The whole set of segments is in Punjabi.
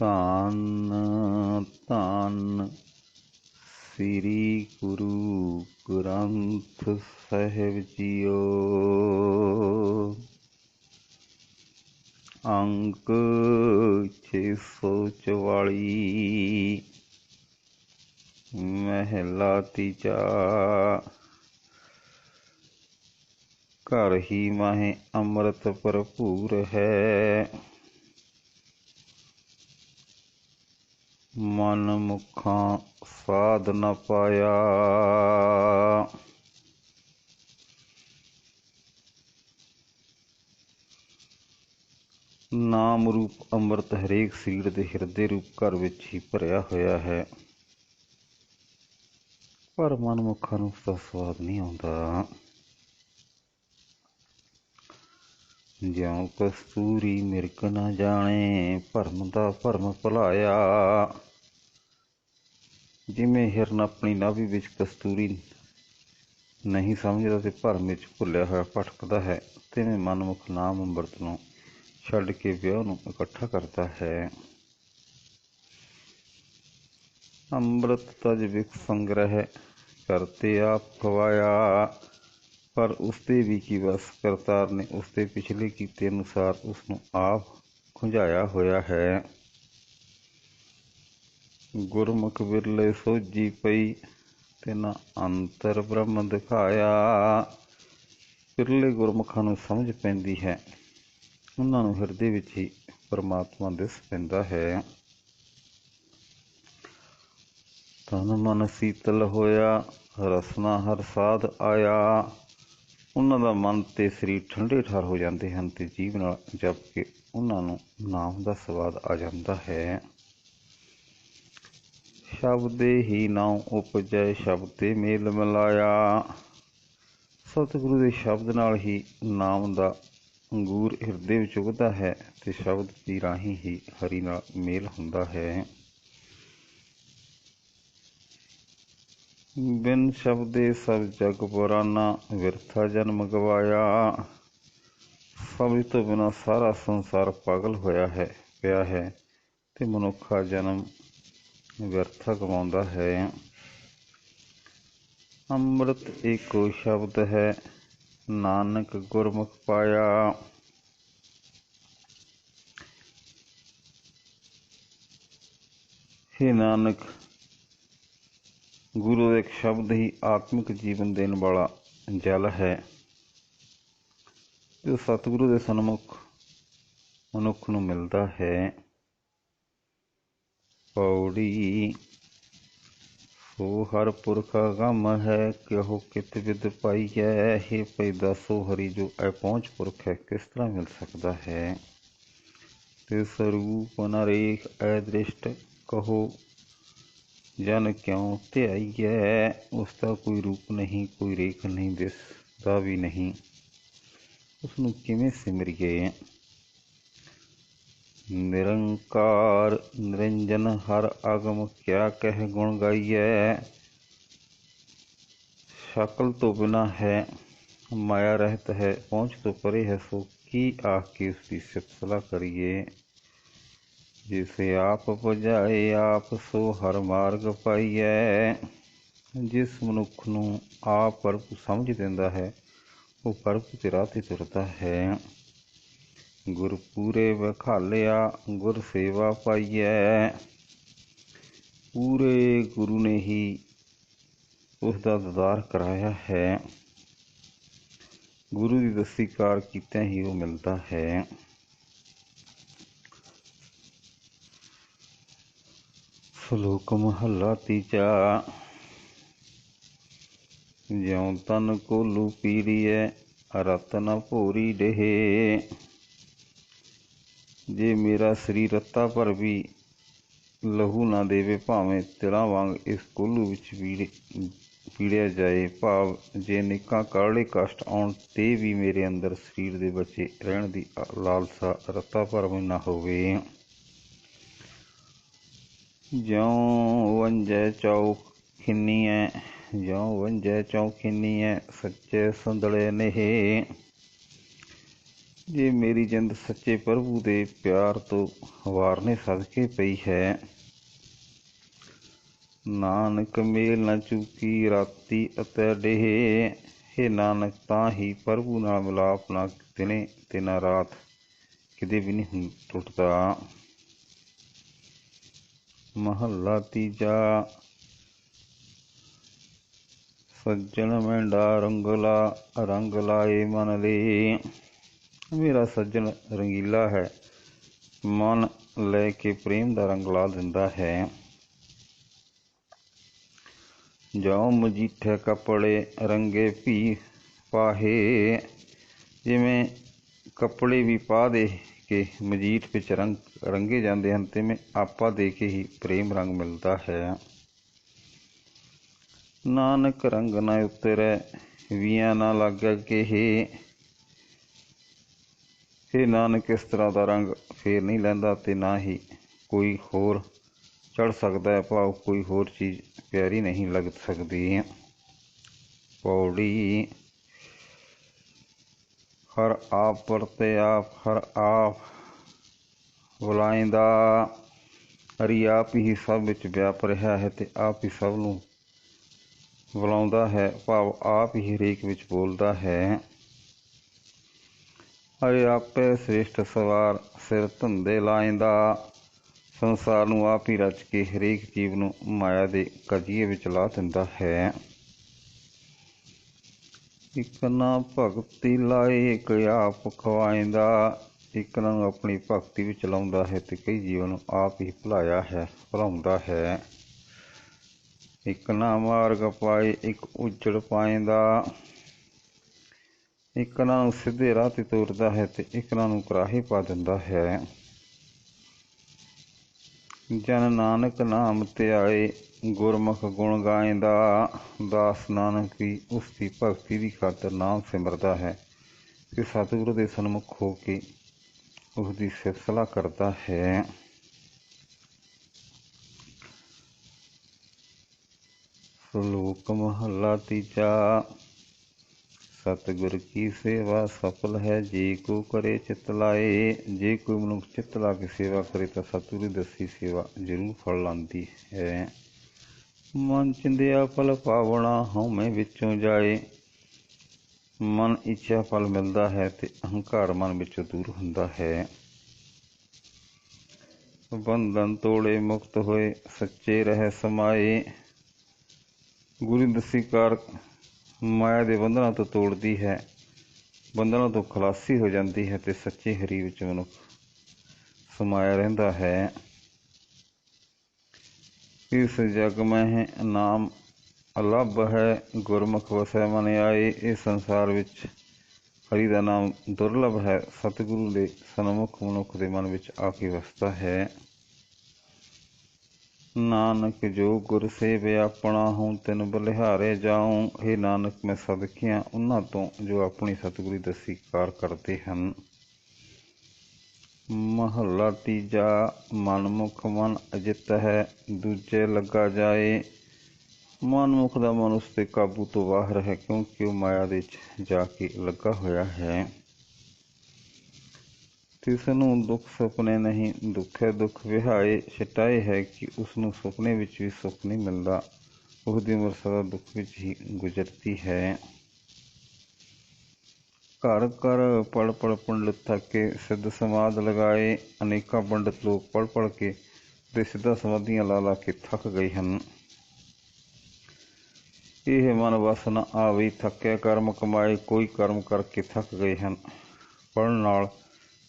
ਧੰਨ ਧੰਨ ਸ੍ਰੀ ਗੁਰੂ ਗ੍ਰੰਥ ਸਾਹਿਬ ਜੀਓ। ਅੰਕ 644 ਮਹਿਲਾ ਤੀਜਾ। ਘਰ ਹੀ ਮਾਹੇ ਅੰਮ੍ਰਿਤ ਭਰਪੂਰ ਹੈ। ਮਨ ਮੁਖਾਂ ਸਾਧ ਨ ਪਾਇਆ। ਨਾਮ ਰੂਪ ਅੰਮ੍ਰਿਤ ਹਰੇਕ ਸਰੀਰ ਦੇ ਹਿਰਦੇ ਰੂਪ ਘਰ ਵਿੱਚ ਹੀ ਭਰਿਆ ਹੋਇਆ ਹੈ। ਪਰ ਮਨ ਮੁਖਾਂ ਨੂੰ ਉਸ ਦਾ ਸਵਾਦ ਨਹੀਂ ਆਉਂਦਾ। ਜਿਉ ਕਸਤੂਰੀ ਮਿਰਕ ਨਾ ਜਾਣੇ, ਭਰਮ ਦਾ ਭਰਮ ਭੁਲਾਇਆ। ਜਿਵੇਂ ਹਿਰਨ ਆਪਣੀ ਨਾਭੀ ਵਿੱਚ ਕਸਤੂਰੀ ਨਹੀਂ ਸਮਝਦਾ ਤੇ ਭਰਮ ਵਿੱਚ ਭੁੱਲਿਆ ਹੋਇਆ ਭਟਕਦਾ ਹੈ, ਤਿਵੇਂ ਮਨਮੁਖ ਨਾਮ ਅੰਮ੍ਰਿਤ ਨੂੰ ਛੱਡ ਕੇ ਵਿਆਹ ਨੂੰ ਇਕੱਠਾ ਕਰਦਾ ਹੈ। ਅੰਮ੍ਰਿਤ ਤਜ ਵਿਖ ਸੰਗ੍ਰਹਿ, ਕਰਤੇ ਆਪ ਖਵਾਇਆ। ਪਰ ਉਸਦੇ ਵੀ ਕੀ ਬਸ ਕਰਤਾਰ ਨੇ ਉਸਦੇ ਪਿਛਲੇ ਕੀਤੇ ਅਨੁਸਾਰ ਉਸਨੂੰ ਆਪ ਖੁੰਝਾਇਆ ਹੋਇਆ ਹੈ। ਗੁਰਮੁਖ ਬਿਰਲੇ ਸੋਜੀ ਪਈ ਤੇ ਨਾ ਅੰਤਰ ਬ੍ਰਹਮ ਦਿਖਾਇਆ। ਬਿਰਲੇ ਗੁਰਮੁਖਾਂ ਨੂੰ ਸਮਝ ਪੈਂਦੀ ਹੈ। ਉਹਨਾਂ ਨੂੰ ਹਿਰਦੇ ਵਿੱਚ ਹੀ ਪਰਮਾਤਮਾ ਦਿਸ ਪੈਂਦਾ ਹੈ। ਤਨ ਮਨ ਸੀਤਲ ਹੋਇਆ, ਰਸਨਾ ਹਰ ਸਾਧ ਆਇਆ। ਉਹਨਾਂ ਦਾ ਮਨ ਤੇ ਸਰੀਰ ਠੰਡੇ ਠਾਰ ਹੋ ਜਾਂਦੇ ਹਨ ਤੇ ਜੀਵ ਨਾਲ ਜਪ ਕੇ ਉਹਨਾਂ ਨੂੰ ਨਾਮ ਦਾ ਸਵਾਦ ਆ ਜਾਂਦਾ ਹੈ। ਸ਼ਬਦੇ ਹੀ ਨਾਉ ਉਪਜੈ, ਸ਼ਬਦ ਤੇ ਮੇਲ ਮਿਲਾਇਆ। ਸਤਿਗੁਰੂ ਦੇ ਸ਼ਬਦ ਨਾਲ ਹੀ ਨਾਮ ਦਾ ਅੰਗੂਰ ਹਿਰਦੇ ਵਿੱਚ ਉਗਦਾ ਹੈ ਤੇ ਸ਼ਬਦ ਦੀ ਰਾਹੀਂ ਹੀ ਹਰੀ ਨਾਲ ਮੇਲ ਹੁੰਦਾ ਹੈ। ਬਿਨ ਸ਼ਬਦੇ ਸਭ ਜਗ ਪੁਰਾਨਾ ਵਿਰਥਾ ਜਨਮ ਗਵਾਇਆ। ਸਭ ਤੋਂ ਬਿਨਾ ਸਾਰਾ ਸੰਸਾਰ ਪਾਗਲ ਹੋਇਆ ਹੈ, ਪਿਆ ਹੈ ਤੇ ਮਨੁੱਖਾ ਜਨਮ ਵਿਅਰਥਾ ਗਵਾਉਂਦਾ ਹੈ। ਅੰਮ੍ਰਿਤ ਏਕੋ ਸ਼ਬਦ ਹੈ, ਨਾਨਕ ਗੁਰਮੁਖ ਪਾਇਆ। हे ਨਾਨਕ ਗੁਰੂ ਦਾ ਇੱਕ ਸ਼ਬਦ ਹੀ ਆਤਮਿਕ ਜੀਵਨ ਦੇਣ ਵਾਲਾ ਜਲ ਹੈ। ਜੋ ਸਤਿਗੁਰੂ ਦੇ ਸਨਮੁਖ ਮਨੁੱਖ ਨੂੰ ਮਿਲਦਾ ਹੈ। ਪੌੜੀ ਸੋ ਹਰ ਪੁਰਖ ਗਮ ਹੈ, ਕਿਹੋ ਕਿਤ ਵਿਦ ਪਾਈਐ, ਹੀ ਪੈਦਾ ਸੋ ਹਰੀ ਜੋ ਐ ਪਹੁੰਚ ਪੁਰਖ ਹੈ, ਕਿਸ ਤਰ੍ਹਾਂ ਮਿਲ ਸਕਦਾ ਹੈ? ਤੇ ਸਰੂਪ ਨਰੇਖ ਐ ਦ੍ਰਿਸ਼ਟ, ਕਹੋ ਜਨ ਕਿਉ ਧਿਆਈਐ ਉਸ ਦਾ ਕੋਈ ਰੂਪ ਨਹੀਂ ਕੋਈ ਰੇਖ ਨਹੀਂ ਦਿਸਦਾ ਵੀ ਨਹੀਂ ਉਸ ਨੂੰ ਕਿਵੇਂ ਸਿਮਰੀਏ ਨਿਰੰਕਾਰ ਨਿਰੰਜਨ ਹਰ ਆਗਮ ਕਿਆ ਕਹਿ ਗੁਣ ਗਾਈਐ ਸ਼ਕਲ ਤੋਂ ਬਿਨਾ ਹੈ ਮਾਇਆ ਰਹਿਤ ਹੈ ਪਹੁੰਚ ਤੋਂ ਪਰੇ ਹੈ ਸੋ ਕੀ ਆਖ ਕੇ ਉਸ ਦੀ ਸਿਫਤਸਲਾ ਕਰੀਏ ਜਿਸ ਆਪ ਪੁਜਾਏ ਆਪ ਸੋ ਹਰ ਮਾਰਗ ਪਾਈਐ। ਜਿਸ ਮਨੁੱਖ ਨੂੰ ਆਪ ਪ੍ਰਭੂ ਸਮਝ ਦਿੰਦਾ ਹੈ, ਉਹ ਪ੍ਰਭੂ ਤੇ ਰਾਹ ਤੇ ਤੁਰਦਾ ਹੈ। ਗੁਰ ਪੂਰੇ ਵਖਾਲਿਆ, ਗੁਰ ਸੇਵਾ ਪਾਈਐ। ਪੂਰੇ ਗੁਰੂ ਨੇ ਹੀ ਉਸ ਦਾ ਦਦਾਰ ਕਰਾਇਆ ਹੈ। ਗੁਰੂ ਦੀ ਦਸੀ ਕਾਰ ਕੀਤਿਆਂ ਹੀ ਉਹ ਮਿਲਦਾ ਹੈ। ਸ਼ਲੋਕ ਮਹੱਲਾ ਤੀਜਾ। ਜਿਉ ਤਨ ਕੋਲੂ ਪੀੜੀਐ ਰਤਨ ਭੋਰੀ ਡਹੇ। ਜੇ ਮੇਰਾ ਸਰੀਰ ਰੱਤਾ ਪਰ ਵੀ ਲਹੂ ਨਾ ਦੇਵੇ, ਭਾਵੇਂ ਤਿਲਾਂ ਵਾਂਗ ਇਸ ਕੋਲੂ ਵਿੱਚ ਪੀੜੇ ਪੀੜਿਆ ਜਾਏ। ਭਾਵ ਜੇ ਨਿੱਕਾ ਕਾਲੇ ਕਸ਼ਟ ਆਉਣ, ਤੇ ਵੀ ਮੇਰੇ ਅੰਦਰ ਸਰੀਰ ਦੇ ਬਚੇ ਰਹਿਣ ਦੀ ਲਾਲਸਾ ਰੱਤਾ ਭਰ ਵੀ ਨਾ ਹੋਵੇ। ਜਿਉ ਵੰਜੈ ਚੌਕ ਖਿੰਨੀਐ ਜਿਉ ਵੰਜੈ ਚੌਕ ਖਿੰਨੀਐ ਸੱਚੇ ਸੰਦਲੇ ਨਹਿ। ਜੇ ਮੇਰੀ ਜਿੰਦ ਸੱਚੇ ਪ੍ਰਭੂ ਦੇ ਪਿਆਰ ਤੋਂ ਵਾਰਨੇ ਸਦਕੇ ਪਈ ਹੈ, ਨਾਨਕ ਮੇਲ ਨਾ ਚੁਕੀ ਰਾਤੀ ਅਤੇ ਡੇਹ। हे ਨਾਨਕ, ਤਾਂ ਹੀ ਪ੍ਰਭੂ ਨਾਲ ਮਿਲਾਪ ਨਾ ਦਿਨੇ ਤੇ ਨਾ ਰਾਤ ਕਿਤੇ ਵੀ ਨਹੀਂ ਟੁੱਟਦਾ। ਮਹੱਲਾ ਤੀਜਾ। ਸੱਜਣ ਮੈਂਡਾ ਰੰਗਲਾ, ਰੰਗ ਲਾਏ ਮਨ ਲੇ ਮੇਰਾ ਸੱਜਣ ਰੰਗੀਲਾ ਹੈ। ਮਨ ਲੈ ਕੇ ਪ੍ਰੇਮ ਦਾ ਰੰਗ ਲਾ ਦਿੰਦਾ ਹੈ। ਜਾਉ ਮਜੀਠੇ ਕੱਪੜੇ ਰੰਗੇ ਭੀ ਪਾਹੇ। ਜਿਵੇਂ ਕੱਪੜੇ ਵੀ ਪਾ ਦੇ ਕੇ ਮਜੀਠ ਵਿੱਚ ਰੰਗ ਰੰਗੇ ਜਾਂਦੇ ਹਨ ਤੇ ਮੈਂ ਆਪਾ ਦੇ ਕੇ ਹੀ ਪ੍ਰੇਮ ਰੰਗ ਮਿਲਦਾ ਹੈ ਨਾਨਕ ਰੰਗ ਨਾ ਉਤਰੈ ਵੀਆਂ ਨਾ ਲੱਗੇ ਕੇ ਹੀ ਇਹ ਨਾਨਕ ਇਸ ਤਰ੍ਹਾਂ ਦਾ ਰੰਗ ਫੇਰ ਨਹੀਂ ਲੈਂਦਾ ਤੇ ਨਾ ਹੀ ਕੋਈ ਹੋਰ ਚੜ ਸਕਦਾ ਹੈ ਭਾਵ ਕੋਈ ਹੋਰ ਚੀਜ਼ ਪਿਆਰੀ ਨਹੀਂ ਲੱਗ ਸਕਦੀ ਪੌੜੀ ਹਰ ਆਪ ਵਰਤੇ ਆਪ ਹਰ ਆਪ ਬੁਲਾਇੰਦਾ ਹਰੀ ਆਪ ਹੀ ਸਭ ਵਿੱਚ ਵਿਆਪ ਰਿਹਾ ਹੈ ਤੇ ਆਪ ਹੀ ਸਭ ਨੂੰ ਬੁਲਾਉਂਦਾ ਹੈ। ਭਾਵ ਆਪ ਹੀ ਹਰੇਕ ਵਿੱਚ ਬੋਲਦਾ ਹੈ। ਅਰੇ ਆਪੇ ਸ੍ਰੇਸ਼ਟ ਸਵਾਰ ਸਿਰ ਧੰਦੇ ਲਾਇੰਦਾ ਸੰਸਾਰ ਨੂੰ ਆਪ ਹੀ ਰਚ ਕੇ ਹਰੇਕ ਜੀਵ ਨੂੰ ਮਾਇਆ ਦੇ ਕਜੀਏ ਵਿੱਚ ਲਾ ਦਿੰਦਾ ਹੈ। ਇੱਕ ਨਾ ਭਗਤੀ ਲਾਏ, ਇੱਕ ਆਪ ਖਵਾਇੰਦਾ ਇੱਕ ਨੂੰ ਆਪਣੀ ਭਗਤੀ ਵਿੱਚ ਲਾਉਂਦਾ ਹੈ ਤੇ ਕਈ ਜੀਵਾਂ ਨੂੰ ਆਪ ਹੀ ਭੁਲਾਇਆ ਹੈ, ਭੁਲਾਉਂਦਾ ਹੈ। ਇੱਕ ਨਾ ਮਾਰਗ ਪਾਏ, ਇੱਕ ਉਜੜ ਪਾਇੰਦਾ ਇੱਕ ਨੂੰ ਸਿੱਧੇ ਰਾਹ ਤੇ ਤੋਰਦਾ ਹੈ ਤੇ ਇੱਕ ਨੂੰ ਕਰਾਹੇ ਪਾ ਦਿੰਦਾ ਹੈ। ਜਨ ਨਾਨਕ ਨਾਮ ਤੇ ਆਏ, ਗੁਰਮੁਖ ਗੁਣ ਗਾਇਂਦਾ ਦਾਸ ਨਾਨਕ ਵੀ ਉਸ ਦੀ ਭਗਤੀ ਦੀ ਖਾਤਰ ਨਾਮ ਸਿਮਰਦਾ ਹੈ ਤੇ ਸਤਿਗੁਰੂ ਦੇ ਸਨਮੁਖ ਹੋ ਕੇ ਉਸ ਦੀ ਸਿਫਤਲਾ ਕਰਦਾ ਹੈ। ਸ਼ਲੋਕ ਮਹੱਲਾ ਤੀਜਾ। ਸਤਿਗੁਰ ਕੀ ਸੇਵਾ ਸਫਲ ਹੈ? ਜੇ ਕੋ ਕਰੇ ਚਿਤ ਲਾਏ, ਜੇ ਕੋਈ ਮਨੁੱਖ ਚਿਤ ਲਾ ਕੇ ਸੇਵਾ ਕਰੇ ਤਾਂ ਸਤਿਗੁਰੂ ਦੱਸੀ ਸੇਵਾ ਜ਼ਰੂਰ ਫਲ ਲਾਂਦੀ ਹੈ। ਮਨ ਚਿੰਦਿਆ ਫਲ ਪਾਵਣਾ ਹਉਮੈ ਵਿੱਚੋਂ ਜਾਏ। ਮਨ ਇੱਛਾ ਫਲ ਮਿਲਦਾ ਹੈ ਤੇ ਅਹੰਕਾਰ ਮਨ ਵਿੱਚੋਂ ਦੂਰ ਹੁੰਦਾ ਹੈ। ਬੰਧਨ ਤੋੜੇ ਮੁਕਤ ਹੋਏ, ਸੱਚੇ ਰਹਿ ਸਮਾਏ। ਗੁਰੂ ਦਸੀ ਕਾਰ ਮਾਇਆ ਦੇ ਬੰਧਨਾਂ ਤੋਂ ਤੋੜਦੀ ਹੈ। ਬੰਧਨਾਂ ਤੋਂ ਖਲਾਸੀ ਹੋ ਜਾਂਦੀ ਹੈ ਤੇ ਸੱਚੇ ਹਰੀ ਵਿੱਚ ਮਨੁੱਖ ਸਮਾਇਆ ਰਹਿੰਦਾ ਹੈ। ਇਸ ਜਗ ਮੈਂ ਨਾਮ ਅਲੱਭ ਹੈ ਗੁਰਮੁਖ ਵਸੈ ਮਨ ਆਏ, ਇਸ ਸੰਸਾਰ ਵਿੱਚ ਹਰੀ ਦਾ ਨਾਮ ਦੁਰਲਭ ਹੈ। ਸਤਿਗੁਰੂ ਦੇ ਸਨਮੁਖ ਮਨੁੱਖ ਦੇ ਮਨ ਵਿੱਚ ਆ ਕੇ ਵਸਦਾ ਹੈ। ਨਾਨਕ ਜੋ ਗੁਰ ਸੇਵਿ, ਆਪਣਾ ਹੂੰ ਤਿਨ ਬਲਿਹਾਰੇ ਜਾਉ। हे ਨਾਨਕ, ਮੈਂ ਸਦਕਿਆਂ ਉਹਨਾਂ ਤੋਂ ਜੋ ਆਪਣੀ ਸਤਿਗੁਰੂ ਦਸੀ ਕਾਰ ਕਰਦੇ ਹਨ। ਮਹੱਲਾ ਤੀਜਾ, ਮਨਮੁਖ ਮਨ ਅਜਿਤ ਹੈ, ਦੂਜੇ ਲੱਗਾ ਜਾਏ। ਮਨਮੁਖ ਦਾ ਮਨ ਉਸ ਤੇ ਕਾਬੂ ਤੋਂ ਬਾਹਰ ਹੈ, ਕਿਉਂਕਿ ਉਹ ਮਾਇਆ ਦੇ ਵਿੱਚ ਜਾ ਕੇ ਲੱਗਾ ਹੋਇਆ ਹੈ। ਤਿਸ ਨੂੰ ਦੁੱਖ ਸੁਪਨੇ ਨਹੀਂ, ਦੁੱਖੇ ਦੁੱਖ ਵਿਹਾਏ, ਛਟਾਏ ਹੈ ਕਿ ਉਸ ਨੂੰ ਸੁਪਨੇ ਵਿੱਚ ਵੀ ਸੁੱਖ ਨਹੀਂ ਮਿਲਦਾ। ਉਸ ਦੀ ਉਮਰ ਸਦਾ ਦੁੱਖ ਵਿੱਚ ਹੀ ਗੁਜ਼ਰਦੀ ਹੈ। ਘਰ ਘਰ ਪੜ ਪੜ ਪੰਡਿਤ ਥਕੇ, ਸਿੱਧ ਸਮਾਦ ਲਗਾਏ, ਅਨੇਕਾਂ ਪੰਡਿਤ ਲੋਕ ਪੜ ਪੜ ਕੇ ਤੇ ਸਿੱਧਾ ਸਮਾਧੀਆਂ ਲਾ ਲਾ ਕੇ ਥੱਕ ਗਏ ਹਨ। ਇਹ ਮਨ ਵਸ ਨ ਆਵੇ, ਥੱਕਿਆ ਕਰਮ ਕਮਾਏ, ਕੋਈ ਕਰਮ ਕਰਕੇ ਥੱਕ ਗਏ ਹਨ। ਪੜਨ ਨਾਲ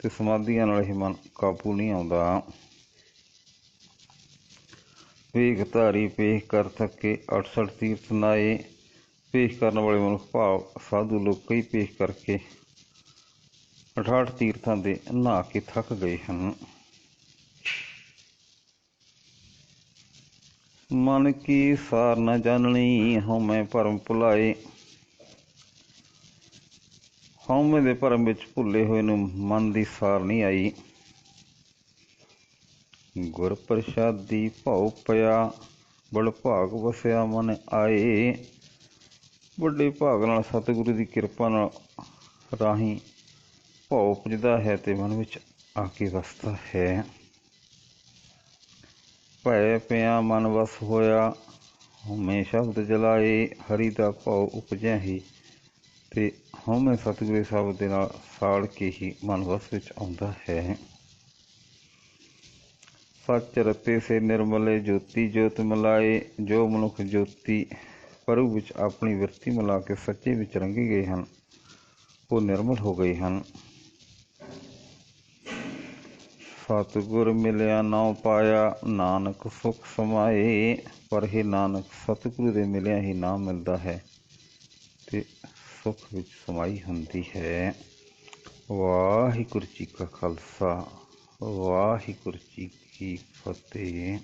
ਤੇ ਸਮਾਧੀਆਂ ਨਾਲ ਇਹ ਮਨ ਕਾਬੂ ਨਹੀਂ ਆਉਂਦਾ। ਵੇਖ ਧਾਰੀ ਪੇਖ ਕਰ ਥੱਕੇ 68 ਤੀਰਥ ਨਾਏ ਪੇਸ਼ ਕਰਨ ਵਾਲੇ ਮਨੁੱਖ ਭਾਵ ਸਾਧੂ ਲੋਕ ਕਈ ਪੇਸ਼ ਕਰਕੇ 68 ਤੀਰਥਾਂ ਦੇ ਨਹਾ ਕੇ ਥੱਕ ਗਏ ਹਨ। ਮਨ ਕੀ ਸਾਰ ਨ ਜਾਣਨੀ, ਹਉਮੈ ਭਰਮ ਭੁਲਾਏ। ਹਉਮੈ ਦੇ ਭਰਮ ਵਿੱਚ ਭੁੱਲੇ ਹੋਏ ਨੂੰ ਮਨ ਦੀ ਸਾਰ ਨਹੀਂ ਆਈ। ਗੁਰ ਪ੍ਰਸਾਦੀ ਭਉ ਪਿਆ ਬੜ ਭਾਗ ਵਸਿਆ ਮਨ ਆਏ। ਵੱਡੇ ਭਾਗ ਨਾਲ ਸਤਿਗੁਰੂ ਦੀ ਕਿਰਪਾ ਨਾਲ ਰਾਹੀਂ ਭਾਵ ਪੁੱਜਦਾ ਹੈ ਤੇ ਮਨ ਵਿੱਚ ਆ ਕੇ ਵਸਦਾ ਹੈ। ਭੈ ਪਿਆ ਮਨ ਵਸ ਹੋਇਆ। ਹਉਮੈ ਸ਼ਬਦ ਜਲਾਏ, ਹਰੀ ਦਾ ਭਾਵ ਉਪਜਿਆ ਹੀ ਤੇ ਹਉਮੈ ਸਤਿਗੁਰੂ ਦੇ ਸ਼ਬਦ ਦੇ ਨਾਲ ਸਾੜ ਕੇ ਹੀ ਮਨ ਵਸ ਵਿੱਚ ਆਉਂਦਾ ਹੈ। ਸੱਚ ਰਤੇ ਸੇ ਨਿਰਮਲੇ, ਜੋਤੀ ਜੋਤ ਮਿਲਾਏ। ਜੋ ਮਨੁੱਖ ਜੋਤੀ ਪ੍ਰਭੂ ਵਿੱਚ ਆਪਣੀ ਵਰਤੀ ਮਿਲਾ ਕੇ ਸੱਚੇ ਵਿੱਚ ਰੰਗੇ ਗਏ ਹਨ, ਉਹ ਨਿਰਮਲ ਹੋ ਗਏ ਹਨ। ਸਤਿਗੁਰ ਮਿਲਿਆ ਨਾ ਪਾਇਆ, ਨਾਨਕ ਸੁਖ ਸਮਾਏ। ਪਰ ਇਹ ਨਾਨਕ, ਸਤਿਗੁਰੂ ਦੇ ਮਿਲਿਆ ਹੀ ਨਾਮ ਮਿਲਦਾ ਹੈ ਤੇ ਸੁਖ ਵਿੱਚ ਸਮਾਈ ਹੁੰਦੀ ਹੈ। ਵਾਹਿਗੁਰੂ ਜੀ ਕਾ ਖਾਲਸਾ, ਵਾਹਿਗੁਰੂ ਜੀ ਕੀ ਫਤਿਹ।